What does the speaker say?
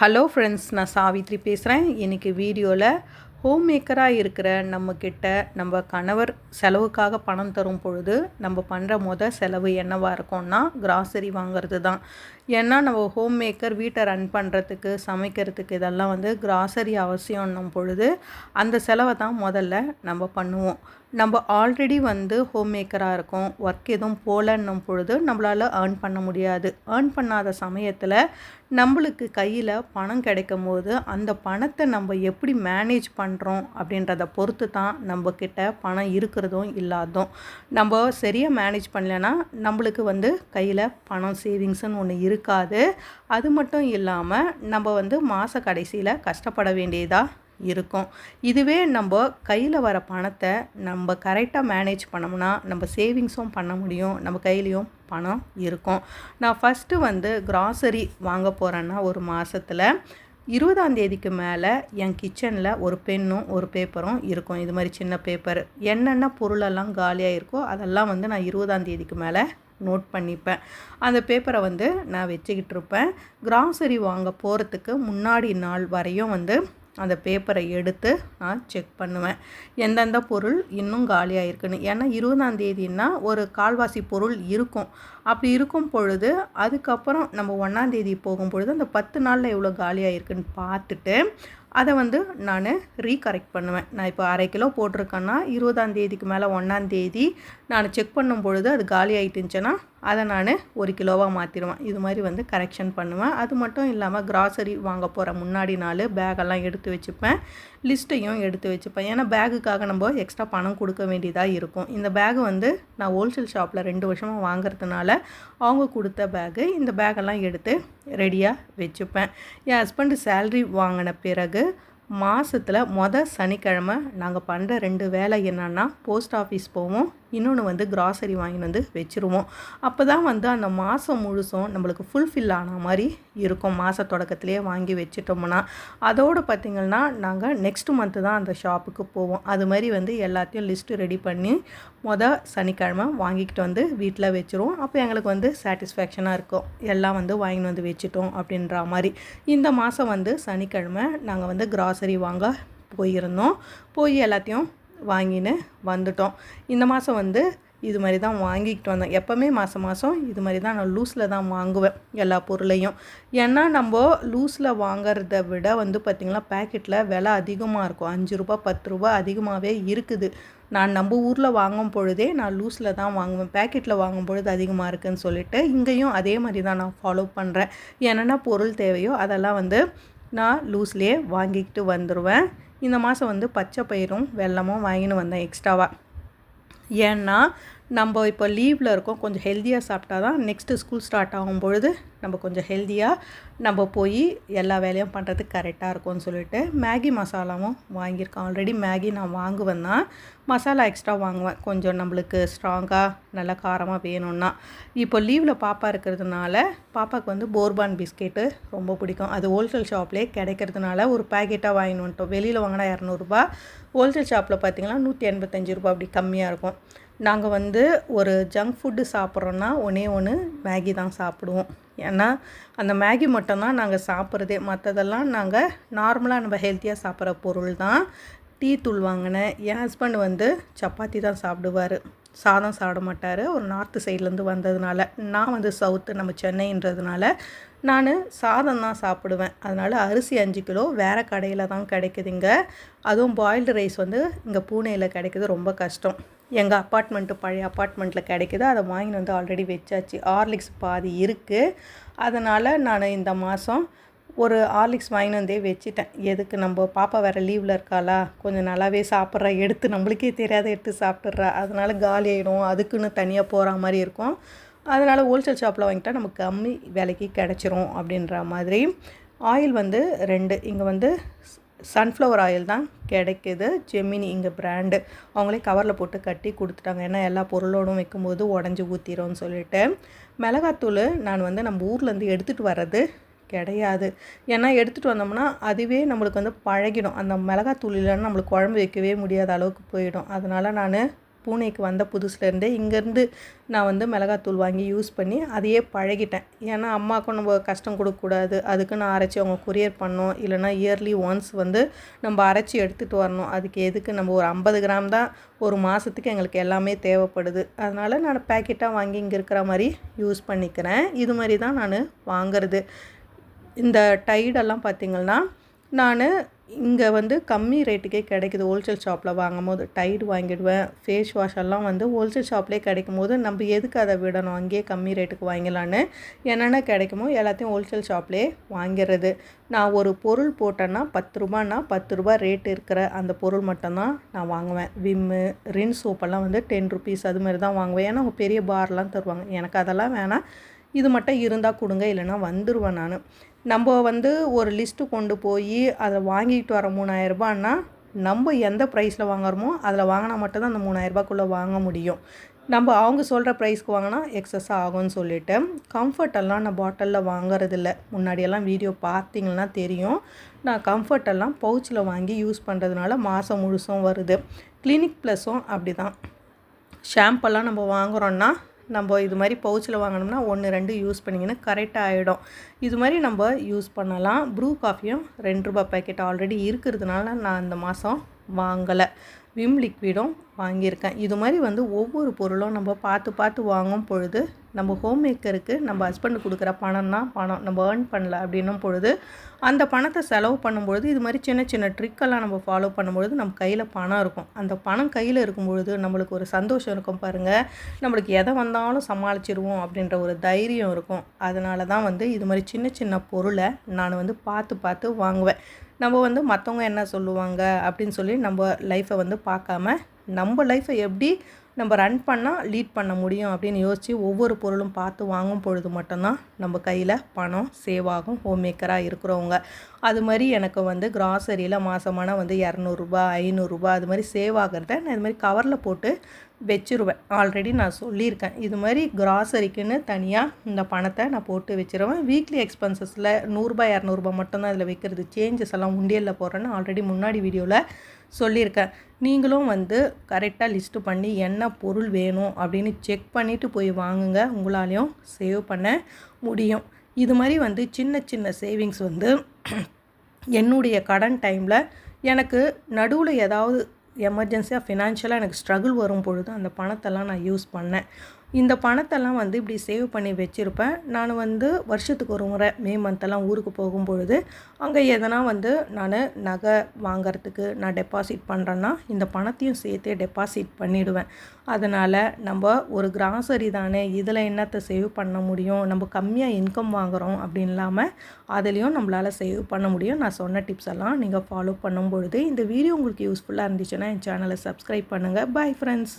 Hello friends நான் சாவித்ரி பேசுகிறேன் இன்றைக்கி வீடியோவில் ஹோம் மேக்கராக இருக்கிற நம்மக்கிட்ட நம்ம கணவர் செலவுக்காக பணம் தரும் பொழுது நம்ம பண்ணுற மொதல் செலவு என்னவாக இருக்கும்னா கிராசரி வாங்குறது தான் ஏன்னா நம்ம ஹோம் மேக்கர் வீட்டை ரன் பண்ணுறதுக்கு சமைக்கிறதுக்கு இதெல்லாம் வந்து கிராசரி அவசியம்னும் பொழுது அந்த செலவை தான் முதல்ல நம்ம பண்ணுவோம். நம்ம ஆல்ரெடி வந்து ஹோம் மேக்கராக இருக்கோம். ஒர்க் எதுவும் போகலன்னும் பொழுது நம்மளால் ஏர்ன் பண்ண முடியாது. ஏர்ன் பண்ணாத சமயத்தில் நம்மளுக்கு கையில் பணம் கிடைக்கும் போது அந்த பணத்தை நம்ம எப்படி மேனேஜ் பண்ணுறோம் அப்படின்றத பொறுத்து தான் நம்மக்கிட்ட பணம் இருக்கிறதும் இல்லாததும். நம்ம சரியாக மேனேஜ் பண்ணலைன்னா நம்மளுக்கு வந்து கையில் பணம் சேவிங்ஸ்னு ஒன்று இருக்குது இருக்காது. அது மட்டும் இல்லாமல் நம்ம வந்து மாத கடைசியில் கஷ்டப்பட வேண்டியதாக இருக்கும். இதுவே நம்ம கையில் வர பணத்தை நம்ம கரெக்டாக மேனேஜ் பண்ணோம்னா நம்ம சேவிங்ஸும் பண்ண முடியும். நம்ம கையிலையும் பணம் இருக்கும். நான் ஃபஸ்ட்டு வந்து கிராசரி வாங்க போகிறேன்னா ஒரு மாதத்தில் இருபதாம் தேதிக்கு மேலே என் கிச்சனில் ஒரு பென்னும் ஒரு பேப்பரும் இருக்கும். இது மாதிரி சின்ன பேப்பர் என்னென்ன பொருளெல்லாம் காலியாக இருக்கோ அதெல்லாம் வந்து நான் இருபதாம் தேதிக்கு மேலே நோட் பண்ணிப்பேன். அந்த பேப்பரை வந்து நான் வச்சுக்கிட்டு இருப்பேன். கிராசரி வாங்க போகிறதுக்கு முன்னாடி நாள் வரையும் வந்து அந்த பேப்பரை எடுத்து நான் செக் பண்ணுவேன். எந்தெந்த பொருள் இன்னும் காலியாக இருக்குன்னு ஏன்னா இருபதாம் தேதினா ஒரு கால்வாசி பொருள் இருக்கும். அப்படி இருக்கும் பொழுது அதுக்கப்புறம் நம்ம ஒன்றாந்தேதி போகும் பொழுது அந்த பத்து நாளில் எவ்வளோ காலியாக இருக்குன்னு பார்த்துட்டு அதை வந்து நான் ரீகரெக்ட் பண்ணுவேன். நான் இப்போ அரை கிலோ போட்டிருக்கேன்னா இருபதாந்தேதிக்கு மேலே ஒன்றாந்தேதி நான் செக் பண்ணும் பொழுது அது காலி ஆகிட்டுருந்துச்சுன்னா அதை நான் ஒரு கிலோவாக மாற்றிடுவேன் இது மாதிரி வந்து கரெக்ஷன் பண்ணுவேன். அது மட்டும் இல்லாமல் கிராசரி வாங்க போகிற முன்னாடி நாள் பேகெல்லாம் எடுத்து வச்சுப்பேன். லிஸ்ட்டையும் எடுத்து வச்சுப்பேன். ஏன்னா பேகுக்காக நம்ம எக்ஸ்ட்ரா பணம் கொடுக்க வேண்டியதாக இருக்கும். இந்த பேகு வந்து நான் ஹோல்சேல் ஷாப்பில் ரெண்டு வருஷமாக வாங்குறதுனால அவங்க கொடுத்த பேகு இந்த பேக்கெல்லாம் எடுத்து ரெடியாக வச்சுப்பேன். என் ஹஸ்பண்டு சேல்ரி வாங்கின பிறகு மாதத்தில் மொதல் சனிக்கிழமை நாங்கள் பண்ணுற ரெண்டு வேலை என்னென்னா போஸ்ட் ஆஃபீஸ் போவோம். இன்னொன்று வந்து கிராசரி வாங்கிட்டு வந்து வச்சுருவோம். அப்போ தான் வந்து அந்த மாதம் முழுசும் நம்மளுக்கு ஃபுல்ஃபில் ஆன மாதிரி இருக்கும். மாத தொடக்கத்துலேயே வாங்கி வச்சுட்டோம்னா அதோடு பார்த்திங்கன்னா நாங்கள் நெக்ஸ்ட் மந்த்து தான் அந்த ஷாப்புக்கு போவோம். அது மாதிரி வந்து எல்லாத்தையும் லிஸ்ட்டு ரெடி பண்ணி மொதல் சனிக்கிழமை வாங்கிக்கிட்டு வந்து வீட்டில் வச்சுருவோம். அப்போ எங்களுக்கு வந்து சாட்டிஸ்ஃபேக்ஷனாக இருக்கும். எல்லாம் வந்து வாங்கிட்டு வந்து வச்சுட்டோம் அப்படின்ற மாதிரி. இந்த மாதம் வந்து சனிக்கிழமை நாங்கள் வந்து கிராசரி வாங்க போயிருந்தோம். போய் எல்லாத்தையும் வாங்கின்னு வந்துட்டோம். இந்த மாதம் வந்து இது மாதிரி தான் வாங்கிக்கிட்டு வந்தேன். எப்போவுமே மாதம் மாதம் இது மாதிரி தான் நான் லூஸில் தான் வாங்குவேன் எல்லா பொருளையும். ஏன்னா நம்ம லூஸில் வாங்குறத விட வந்து பார்த்திங்கன்னா பேக்கெட்டில் விலை அதிகமாக இருக்கும். அஞ்சு ரூபா பத்து ரூபா அதிகமாகவே இருக்குது. நான் நம்ம ஊரில் வாங்கும் பொழுதே நான் லூஸில் தான் வாங்குவேன். பேக்கெட்டில் வாங்கும் பொழுது அதிகமாக இருக்குதுன்னு சொல்லிட்டு இங்கேயும் அதே மாதிரி தான் நான் ஃபாலோ பண்ணுறேன் என்னென்ன பொருள் தேவையோ அதெல்லாம் வந்து நான் லூஸ்லேயே வாங்கிக்கிட்டு வந்துடுவேன் இந்த மாதம் வந்து பச்சை பயிரும் வெள்ளமும் வாங்கின்னு வந்தேன் எக்ஸ்ட்ராவாக ஏன்னா நம்ம இப்போ லீவில் இருக்கோம் கொஞ்சம் ஹெல்த்தியாக சாப்பிட்டா தான் நெக்ஸ்ட்டு ஸ்கூல் ஸ்டார்ட் ஆகும் பொழுது நம்ம கொஞ்சம் ஹெல்த்தியாக நம்ம போய் எல்லா வேலையும் பண்ணுறதுக்கு கரெக்டாக இருக்கும்னு சொல்லிட்டு மேகி மசாலாவும் வாங்கியிருக்கேன். ஆல்ரெடி மேகி நான் வாங்குவேன் தான். மசாலா எக்ஸ்ட்ரா வாங்குவேன். கொஞ்சம் நம்மளுக்கு ஸ்ட்ராங்காக நல்லா காரமாக வேணும்னா. இப்போ லீவில் பாப்பா இருக்கிறதுனால பாப்பாவுக்கு வந்து போர்பான் பிஸ்கெட்டு ரொம்ப பிடிக்கும். அது ஹோல்சேல் ஷாப்லேயே கிடைக்கிறதுனால ஒரு பேக்கெட்டாக வாங்கினு வந்துட்டோம். வெளியில் வாங்கினா இரநூறுபா. ஹோல்சேல் ஷாப்பில் பார்த்திங்கன்னா நூற்றி எண்பத்தஞ்சு ரூபா அப்படி கம்மியாக இருக்கும். நாங்கள் வந்து ஒரு ஜங்க் ஃபுட்டு சாப்பிட்றோன்னா ஒன்றே ஒன்று மேகி தான் சாப்பிடுவோம். ஏன்னா அந்த மேகி மட்டும்தான் நாங்கள் சாப்பிட்றதே. மற்றதெல்லாம் நாங்கள் நார்மலாக நம்ம ஹெல்த்தியாக சாப்பிட்ற பொருள் தான். டீ தூள் வாங்கினேன். என் ஹஸ்பண்ட் வந்து சப்பாத்தி தான் சாப்பிடுவார். சாதம் சாப்பிட மாட்டார். ஒரு நார்த்து சைட்லேருந்து வந்ததுனால நான் வந்து சவுத்து நம்ம சென்னைன்றதுனால நான் சாதம் தான் சாப்பிடுவேன். அதனால் அரிசி அஞ்சு கிலோ வேறு கடையில் தான் கிடைக்குதுங்க. அதுவும் பாயில்டு ரைஸ் வந்து இங்கே பூனேயில் கிடைக்கிறது ரொம்ப கஷ்டம். எங்கள் அப்பார்ட்மெண்ட்டு பழைய அப்பார்ட்மெண்ட்டில் கிடைக்கிது. அதை வாங்கின்னு வந்து ஆல்ரெடி வச்சாச்சு. ஹார்லிக்ஸ் பாதி இருக்குது அதனால் நான் இந்த மாதம் ஒரு ஹார்லிக்ஸ் வாங்கின்னு வந்தே வச்சுட்டேன். எதுக்கு நம்ம பாப்பா வேறு லீவில் இருக்காளா? கொஞ்சம் நல்லாவே சாப்பிட்றா. எடுத்து நம்மளுக்கே தெரியாத எடுத்து சாப்பிட்றா அதனால் காலி ஆகிடும் அதுக்குன்னு தனியாக போகிற மாதிரி இருக்கும். அதனால் ஹோல்சேல் ஷாப்பில் வாங்கிட்டால் நமக்கு கம்மி விலைக்கு கிடச்சிரும் அப்படின்ற மாதிரி. ஆயில் வந்து ரெண்டு. இங்கே வந்து சன்ஃப்ளவர் ஆயில் தான் கிடைக்கிது. ஜெமினி இங்கே பிராண்டு அவங்களே கவரில் போட்டு கட்டி கொடுத்துட்டாங்க. ஏன்னா எல்லா பொருளோடும் வைக்கும்போது உடஞ்சி ஊற்றிடும்னு சொல்லிட்டு. மிளகாத்தூள் நான் வந்து நம்ம ஊர்லேருந்து எடுத்துகிட்டு வர்றது கிடையாது. ஏன்னா எடுத்துகிட்டு வந்தோம்னா அதுவே நம்மளுக்கு வந்து பழகிடும். அந்த மிளகாத்தூள் இல்லைன்னா நம்மளுக்கு குழம்பு வைக்கவே முடியாத அளவுக்கு போயிடும். அதனால் நான் பூனேக்கு வந்த புதுசுலேருந்தே இங்கேருந்து நான் வந்து மிளகாத்தூள் வாங்கி யூஸ் பண்ணி அதையே பழகிட்டேன். ஏன்னா அம்மாவுக்கும் நம்ம கஷ்டம் கொடுக்கக்கூடாது. அதுக்கு நான் அரைச்சி அவங்க கொரியர் பண்ணோம் இல்லைனா இயர்லி ஒன்ஸ் வந்து நம்ம அரைச்சி எடுத்துகிட்டு வரணும். அதுக்கு எதுக்கு? நம்ம ஒரு ஐம்பது கிராம் தான் ஒரு மாதத்துக்கு எங்களுக்கு எல்லாமே தேவைப்படுது. அதனால் நான் பேக்கெட்டாக வாங்கி இங்கே இருக்கிற மாதிரி யூஸ் பண்ணிக்கிறேன். இது மாதிரி தான் நான் வாங்கிறது. இந்த டைடெல்லாம் பார்த்திங்கன்னா நான் இங்கே வந்து கம்மி ரேட்டுக்கே கிடைக்குது. ஹோல்சேல் ஷாப்பில் வாங்கும் போது டைடு வாங்கிடுவேன். ஃபேஸ் வாஷ் எல்லாம் வந்து ஹோல்சேல் ஷாப்லேயே கிடைக்கும் போது நம்ம எதுக்கு அதை விடணும்? அங்கேயே கம்மி ரேட்டுக்கு வாங்கலான்னு என்னென்ன கிடைக்குமோ எல்லாத்தையும் ஹோல்சேல் ஷாப்லேயே வாங்கிடுறது. நான் ஒரு பொருள் போட்டேன்னா பத்து ரூபான்னா பத்து ரூபா ரேட் இருக்கிற அந்த பொருள் மட்டும்தான் நான் வாங்குவேன். விம்மு ரின் சோப்பெல்லாம் வந்து டென் ருபீஸ் அது மாதிரி தான் வாங்குவேன். ஏன்னா பெரிய பார்லாம் தருவாங்க. எனக்கு அதெல்லாம் வேணாம். இது மட்டும் இருந்தால் கொடுங்க. இல்லைனா வந்துடுவேன் நான். நம்ம வந்து ஒரு லிஸ்ட்டு கொண்டு போய் அதை வாங்கிட்டு வர மூணாயிரரூபான்னா நம்ம எந்த ப்ரைஸில் வாங்குறோமோ அதில் வாங்கினா மட்டும்தான் அந்த மூணாயிரரூபாக்குள்ளே வாங்க முடியும். நம்ம அவங்க சொல்கிற ப்ரைஸ்க்கு வாங்கினா எக்ஸஸ் ஆகும்னு சொல்லிட்டு கம்ஃபர்ட்டெல்லாம் நான் பாட்டிலில் வாங்குறதில்ல. முன்னாடியெல்லாம் வீடியோ பார்த்தீங்கன்னா தெரியும். நான் கம்ஃபர்ட்டெல்லாம் பவுச்சில் வாங்கி யூஸ் பண்ணுறதுனால மாதம் முழுசும் வருது. கிளினிக் ப்ளஸ்ஸும் அப்படி தான் ஷாம்பெல்லாம் நம்ம வாங்குகிறோன்னா நம்ம இது மாதிரி பவுச்சில் வாங்கினோம்னா ஒன்று ரெண்டு யூஸ் பண்ணிங்கன்னா கரெக்டாக ஆகிடும் இது மாதிரி நம்ம யூஸ் பண்ணலாம். ப்ரூ காஃபியும் ரெண்டு ரூபா பேக்கெட் ஆல்ரெடி இருக்கிறதுனால நான் இந்த மாதம் வாங்கலை. விம் லிக்விடும் வாங்கியிருக்கேன். இது மாதிரி வந்து ஒவ்வொரு பொருளும் நம்ம பார்த்து பார்த்து வாங்கும் பொழுது நம்ம ஹோம் மேக்கருக்கு நம்ம ஹஸ்பண்டு கொடுக்குற பணம் தான் பணம். நம்ம ஏர்ன் பண்ணல அப்படின்னும் பொழுது அந்த பணத்தை செலவு பண்ணும்பொழுது இது மாதிரி சின்ன சின்ன ட்ரிக்கெல்லாம் நம்ம ஃபாலோ பண்ணும்பொழுது நம்ம கையில் பணம் இருக்கும். அந்த பணம் கையில் இருக்கும்பொழுது நம்மளுக்கு ஒரு சந்தோஷம் இருக்கும் பாருங்கள் நம்மளுக்கு எதை வந்தாலும் சமாளிச்சிருவோம் அப்படின்ற ஒரு தைரியம் இருக்கும். அதனால தான் வந்து இது மாதிரி சின்ன சின்ன பொருளை நான் வந்து பார்த்து பார்த்து வாங்குவேன். நம்ம வந்து மற்றவங்க என்ன சொல்லுவாங்க அப்படின்னு சொல்லி நம்ம லைஃப்பை வந்து பார்க்காம நம்ம லைஃப்பை எப்படி நம்ம ரன் பண்ணால் லீட் பண்ண முடியும் அப்படின்னு யோசித்து ஒவ்வொரு பொருளும் பார்த்து வாங்கும் பொழுது மட்டும்தான் நம்ம கையில் பணம் சேவ் ஆகும் ஹோம் மேக்கராக இருக்கிறவங்க. அது மாதிரி எனக்கு வந்து கிராசரியில் மாதமான வந்து இரநூறுபா ஐநூறுரூபா அது மாதிரி சேவ் ஆகிறத நான் இது மாதிரி கவரில் போட்டு வச்சுருவேன். ஆல்ரெடி நான் சொல்லியிருக்கேன். இது மாதிரி கிராசரிக்குன்னு தனியாக இந்த பணத்தை நான் போட்டு வச்சுருவேன். வீக்லி எக்ஸ்பென்சஸில் நூறுரூபா இரநூறுபா மட்டும்தான் இதில் வைக்கிறது. சேஞ்சஸ் எல்லாம் உண்டியலில் போடுறேன்னு ஆல்ரெடி முன்னாடி வீடியோவில் சொல்லியிருக்கேன். நீங்களும் வந்து கரெக்டாக லிஸ்ட்டு பண்ணி என்ன பொருள் வேணும் அப்படின்னு செக் பண்ணிவிட்டு போய் வாங்குங்க. உங்களாலையும் சேவ் பண்ண முடியும். இது மாதிரி வந்து சின்ன சின்ன சேவிங்ஸ் வந்து என்னுடைய கடன் டைமில் எனக்கு நடுவில் ஏதாவது எமர்ஜென்சியாக ஃபினான்ஷியலாக எனக்கு ஸ்ட்ரகிள் வரும் பொழுது அந்த பணத்தெல்லாம் நான் யூஸ் பண்ணேன். இந்த பணத்தெல்லாம் வந்து இப்படி சேவ் பண்ணி வச்சுருப்பேன். நான் வந்து வருஷத்துக்கு ஒரு முறை மே மந்த்தெல்லாம் ஊருக்கு போகும்பொழுது அங்கே எதனா வந்து நான் நகை வாங்கிறதுக்கு நான் டெபாசிட் பண்ணுறேன்னா இந்த பணத்தையும் சேர்த்தே டெபாசிட் பண்ணிவிடுவேன் அதனால் நம்ம ஒரு கிராசரி தானே இதில் என்னத்தை சேவ் பண்ண முடியும்? நம்ம கம்மியாக இன்கம் வாங்குகிறோம் அப்படின்னு இல்லாமல் அதுலேயும் நம்மளால் சேவ் பண்ண முடியும். நான் சொன்ன டிப்ஸ் எல்லாம் நீங்கள் ஃபாலோ பண்ணும் பொழுது இந்த வீடியோ உங்களுக்கு யூஸ்ஃபுல்லாக இருந்துச்சுன்னா என் சேனலை சப்ஸ்கிரைப் பண்ணுங்கள் பாய் ஃப்ரெண்ட்ஸ்